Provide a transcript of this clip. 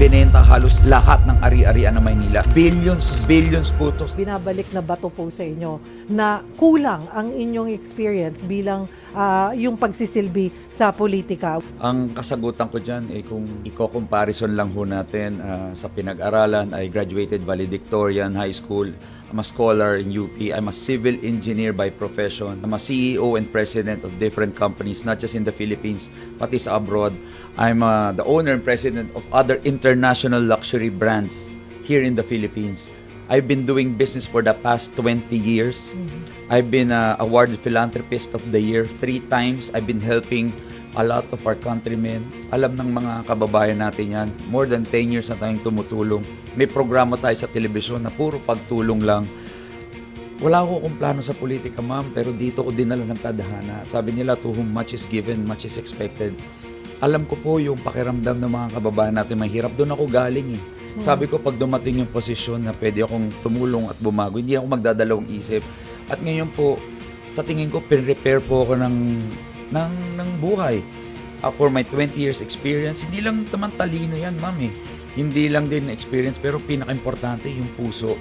binenta halos lahat ng ari-arian ng Maynila. Billions, billions po to. binabalik na bato po sa inyo na kulang ang inyong experience bilang ah, yung pagsisilbi sa politika. Ang kasagutan ko dyan, eh, kung i-comparison lang ho natin ah, sa pinag-aralan, I graduated valedictorian high school. I'm a scholar in UP. I'm a civil engineer by profession. I'm a CEO and president of different companies, not just in the Philippines, pati sa abroad. I'm ah, the owner and president of other international luxury brands here in the Philippines. I've been doing business for the past 20 years. I've been uh, awarded philanthropist of the year three times. I've been helping a lot of our countrymen. Alam ng mga kababayan natin yan. More than 10 years na tayong tumutulong. May programa tayo sa telebisyon na puro pagtulong lang. Wala ko akong plano sa politika, ma'am, pero dito ko dinala ng tadhana. Sabi nila, to whom much is given, much is expected. Alam ko po yung pakiramdam ng mga kababayan natin mahirap. Doon ako galing eh. Sabi ko, pag dumating yung posisyon na pwede akong tumulong at bumago, hindi ako magdadalawang isip. At ngayon po, sa tingin ko, pin-repair po ako ng, ng, ng buhay. Uh, for my 20 years experience, hindi lang naman talino yan, ma'am eh. Hindi lang din experience, pero pinaka-importante yung puso.